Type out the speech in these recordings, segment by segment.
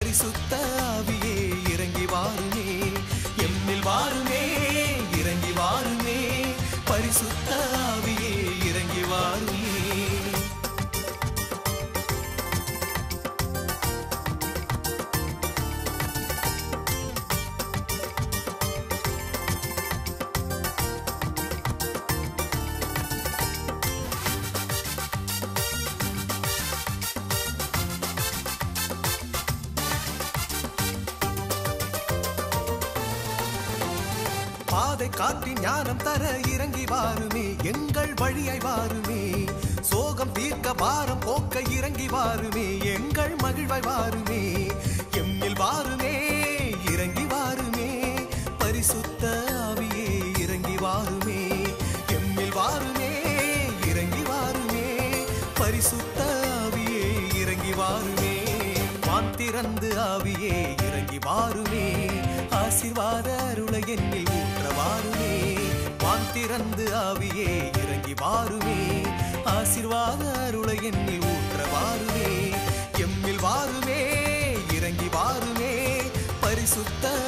பரிசுத்த பாதை ஞானம் தர இறங்கி வாருமே எங்கள் வழியை வாருமே. சோகம் தீர்க்க பாரம் போக்க இறங்கி வாருமே எங்கள் மகிழ்வை வாருமே. எம்மில் வாருமே இறங்கி வாருமே. பரிசுத்த ஆவியே இறங்கி வாருமே. எம்மில் வாருமே இறங்கி வாருமே. பரிசுத்த ஆவியே இறங்கி வாருமே. வான் திறந்து ஆவியே இறங்கி வாருமே. ஆசிர்வாத அருளை என்னில் ஊற்ற வாருமே வான் திறந்து ஆவியே இறங்கி வாருமே. ஆசிர்வாத அருளை என்னில் ஊற்ற வாருமே. எம்மில் வாருமே இறங்கி வாருமே. பரிசுத்த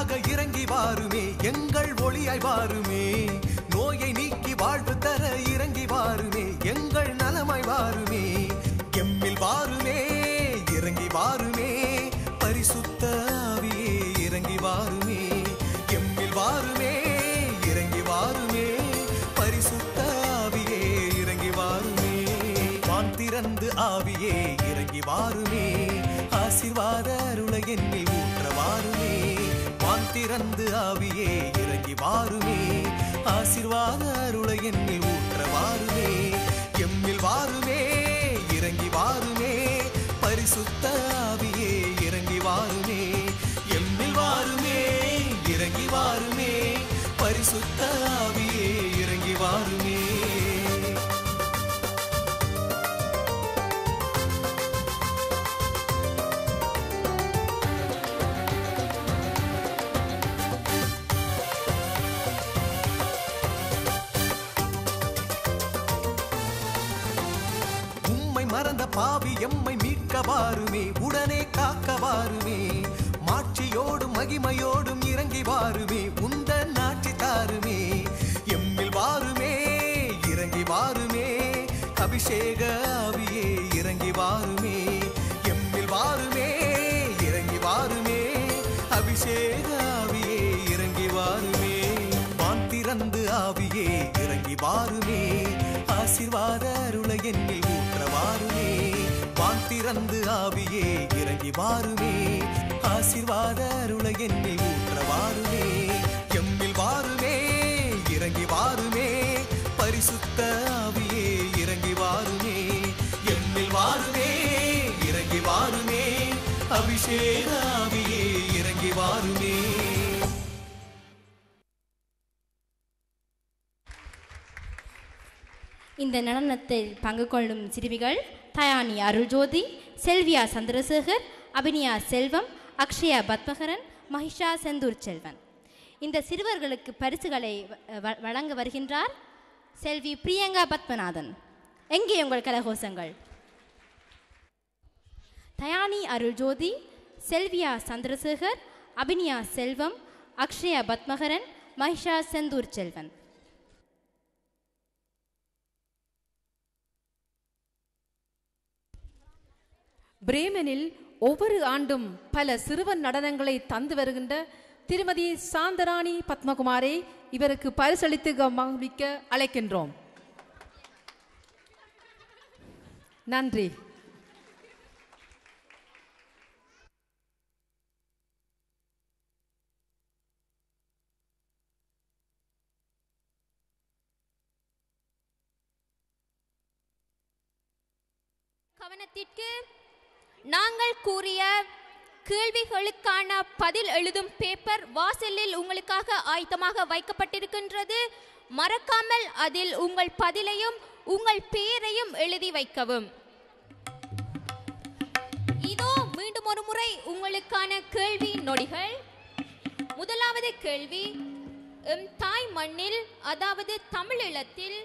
ஜோதியாக இறங்கி வாருமே எங்கள் ஒளியாய் வாருமே. நோயை நீக்கி வாழ்வு தர இறங்கி வாருமே. திறந்து ஆவியே இறங்கி வாருமே. ஆசிர்வாத அருளை என்னில் ஊற்ற வாருமே. எம்மில் வாருமே இறங்கி வாருமே. பரிசுத்த ஆவியே இறங்கி வாருமே. எம்மில் வாருமே இறங்கி வாருமே. பரிசுத்த ஆவி பாவி எம்மை மீட்க வாருமே உடனே காக்க வாருமே மாட்சியோடும் மகிமையோடும் இறங்கி வாருமே உந்த நாட்சி தாருமே. எம்மில் வாருமே இறங்கி வாருமே. அபிஷேக ஆவியே இறங்கி வாருமே. எம்மில் வாருமே இறங்கி வாருமே. அபிஷேக ஆவியே இறங்கி வாருமே. வான் திறந்து ஆவியே இறங்கி வாருமே. ஆசிர்வாத அருளை என்னில் வான் திறந்து ஆவியே இறங்கி வாருமே. ஆசிர்வாத அருளை என்னை ஊற்ற வாருமே எம்மில் வாருமே இறங்கி வாருமே. பரிசுத்த ஆவியே இறங்கி வாருமே. எம்மில் வாருமே இறங்கி வாருமே. அபிஷேக ஆவியே இறங்கி வாருமே. இந்த நடனத்தில் பங்கு கொள்ளும் சிறுமிகள் தயானி அருள்ஜோதி செல்வியா சந்திரசேகர் அபினியா செல்வம் அக்ஷயா பத்மகரன் மகிஷா செந்தூர் செல்வன். இந்த சிறுவர்களுக்கு பரிசுகளை வ- வ- வழங்க வருகின்றார் செல்வி பிரியங்கா பத்மநாதன். எங்கே உங்கள் கலகோசங்கள் தயானி அருள் ஜோதி செல்வியா சந்திரசேகர் அபினியா செல்வம் அக்ஷயா பத்மகரன் மகிஷா செந்தூர் செல்வன். பிரேமனில் ஒவ்வொரு ஆண்டும் பல சிறுவன் நடனங்களை தந்து வருகின்ற திருமதி சாந்தராணி பத்மகுமாரை இவருக்கு பரிசளித்து மகிழ்விக்க அழைக்கின்றோம். நன்றி. கவனத்திற்கு நாங்கள் கூறிய கேள்விகளுக்கான பதில் எழுதும் பேப்பர் வாசலில் உங்களுக்காக ஆயத்தமாக வைக்கப்பட்டிருக்கின்றது. மறக்காமல் அதில் உங்கள் பதிலையும் உங்கள் பெயரையும் எழுதி வைக்கவும். இதோ மீண்டும் ஒரு முறை உங்களுக்கான கேள்வி நொடிகள். முதலாவது கேள்வி எம் தாய் மண்ணில் அதாவது தமிழீழத்தில்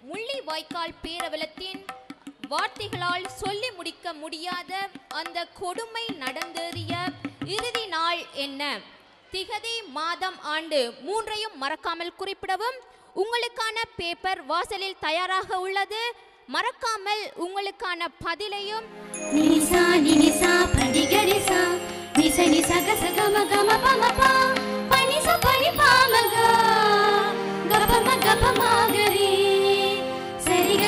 முள்ளி வாய்க்கால் பேரவலத்தின் வார்த்தைகளால் சொல்லி முடிக்க முடியாத அந்த கொடுமை நடந்தேறிய இறுதி நாள் என்ன? திகதி மாதம் ஆண்டு மூன்றையும் மறக்காமல் குறிப்பிடவும். உங்களுக்கான பேப்பர் வாசலில் தயாராக உள்ளது. மறக்காமல் உங்களுக்கான பதிலையும் நிசா நிசா படிகரிசா நிச நிச கச கம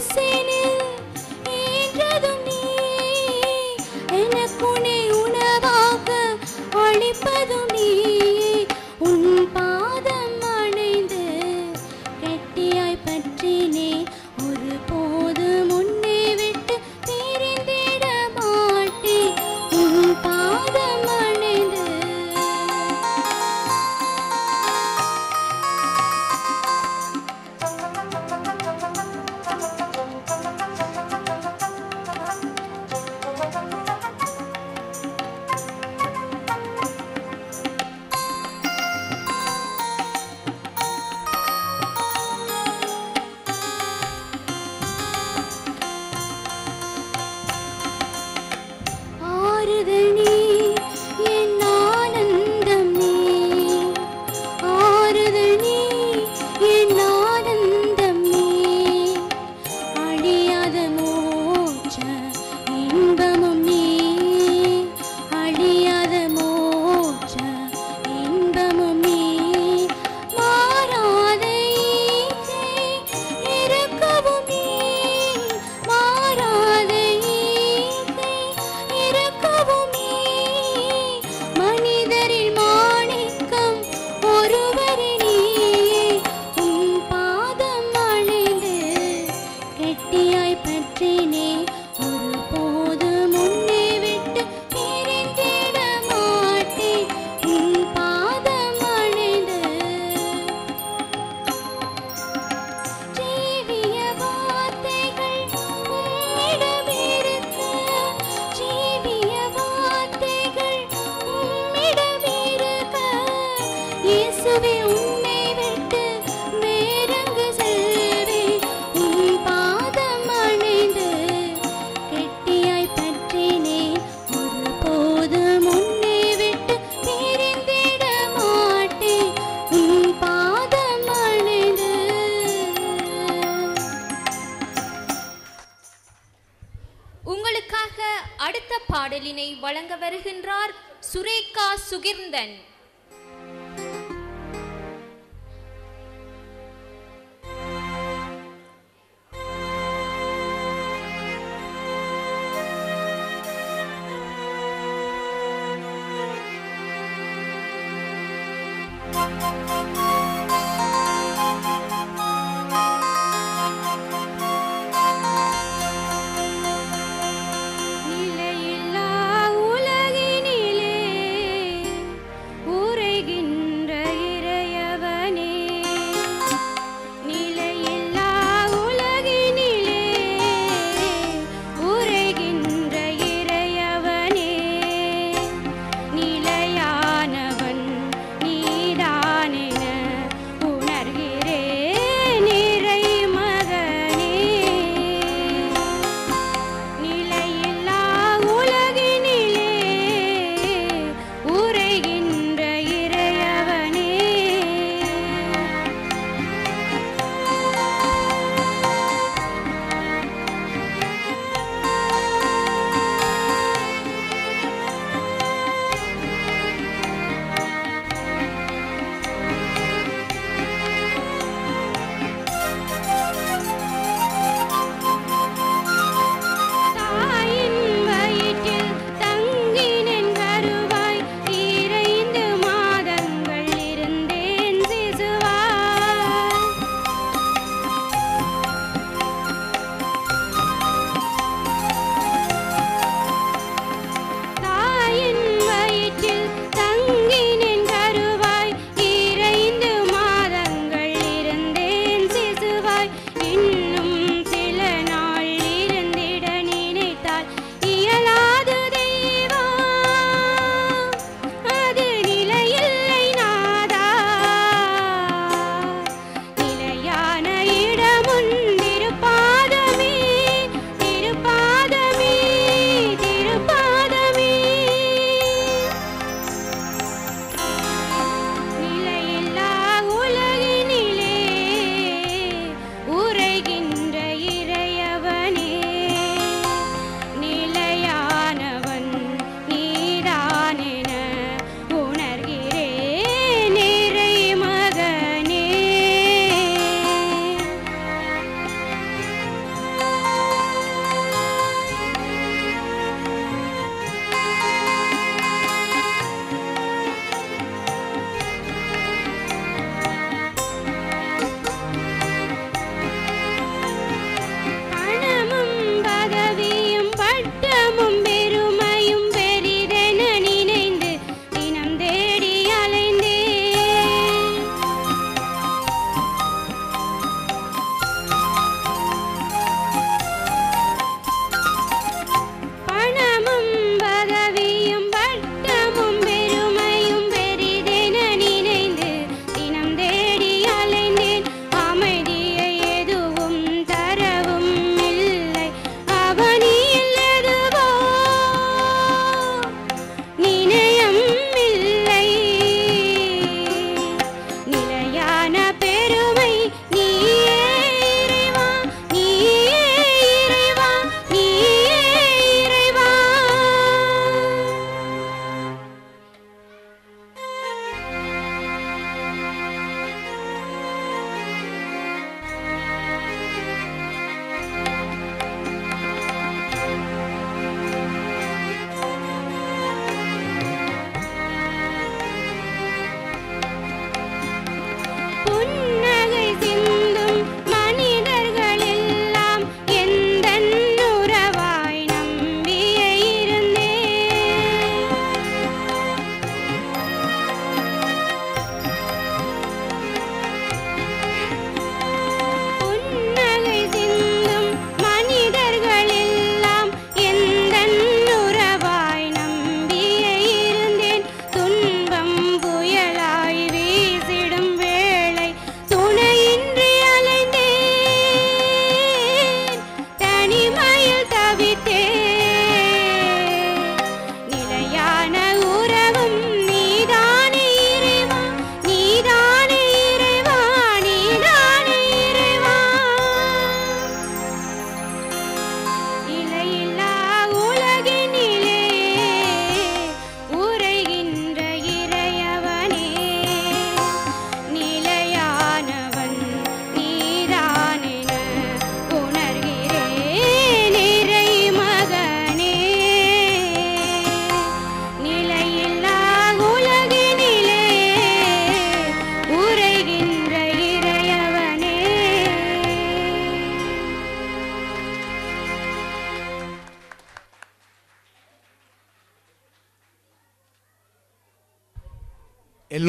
see. உங்களுக்காக அடுத்த பாடலினை வழங்க வருகின்றார் சுரேகா சுகிர்ந்தன்.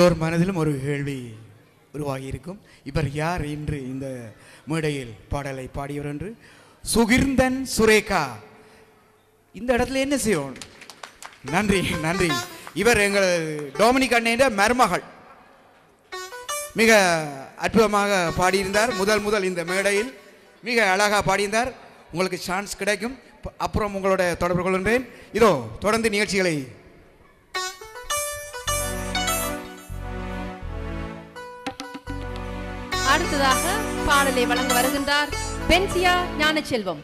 எல்லோர் மனதிலும் ஒரு கேள்வி உருவாகி இருக்கும் இவர் யார் என்று இந்த மேடையில் பாடலை பாடியவர் என்று? சுகிர்ந்தன் சுரேகா. இந்த இடத்துல என்ன செய்வோம்? நன்றி நன்றி. இவர் எங்கள் டோமினிக் அண்ணன் மருமகள். மிக அற்புதமாக பாடியிருந்தார். முதல் முதல் இந்த மேடையில் மிக அழகாக பாடியிருந்தார். உங்களுக்கு சான்ஸ் கிடைக்கும். அப்புறம் உங்களோட தொடர்பு கொள்கின்றேன். இதோ தொடர்ந்து நிகழ்ச்சிகளை அடுத்ததாக பாடலை வழங்க வருகின்றார் பென்சியா ஞானச்செல்வம்.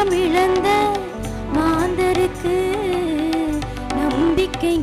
ஞானம் இழந்த மாந்தருக்கு நம்பிக்கை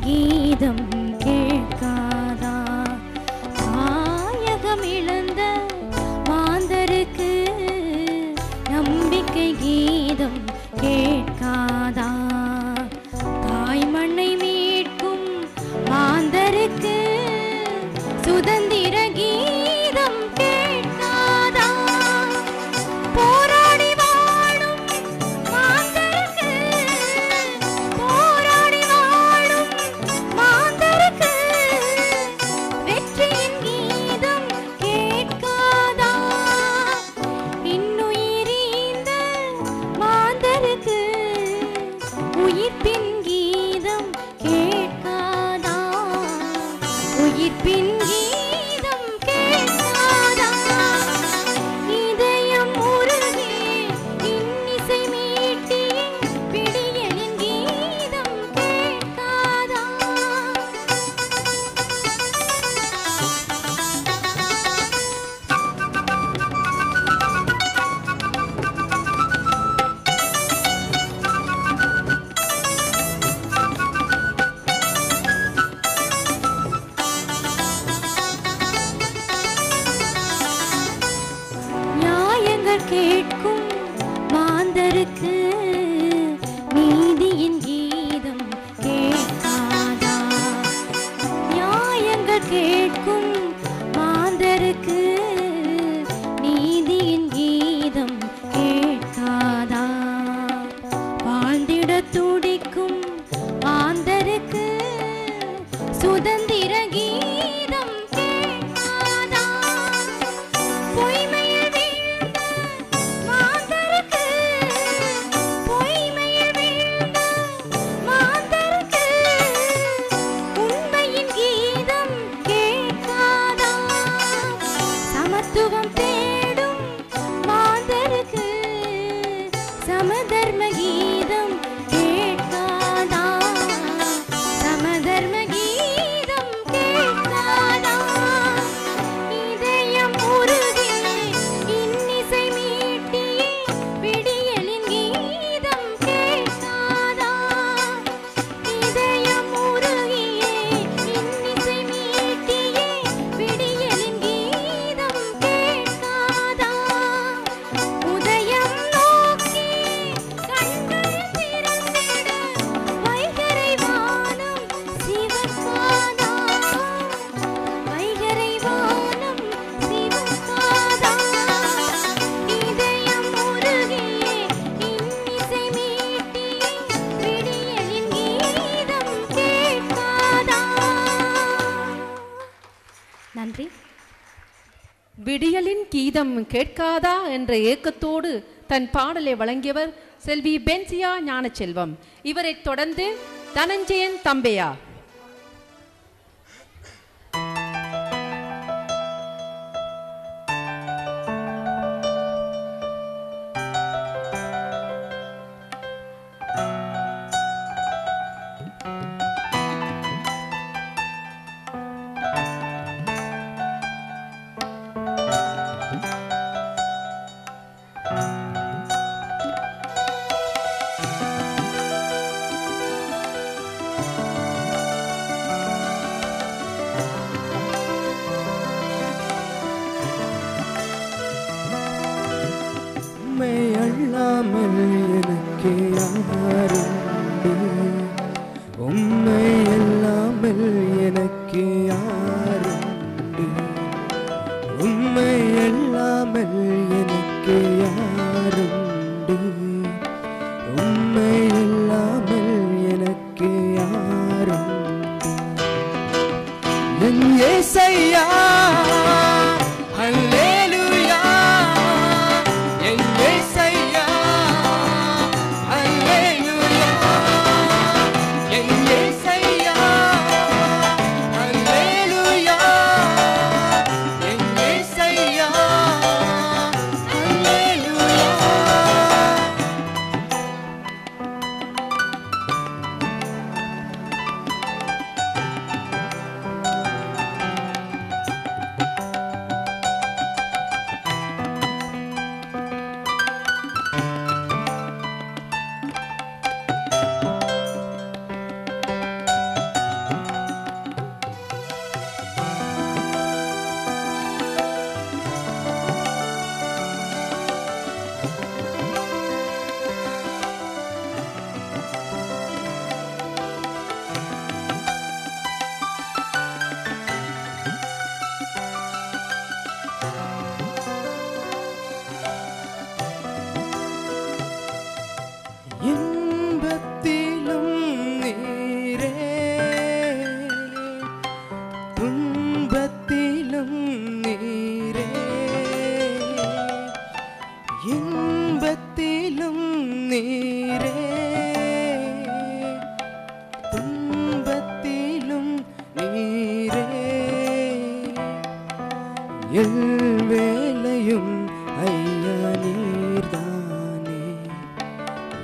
கீதம் கேட்காதா என்ற ஏக்கத்தோடு தன் பாடலை வழங்கியவர் செல்வி பென்சியா ஞானச்செல்வம். இவரைத் தொடர்ந்து தனஞ்சயன் தம்பையா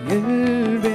Gül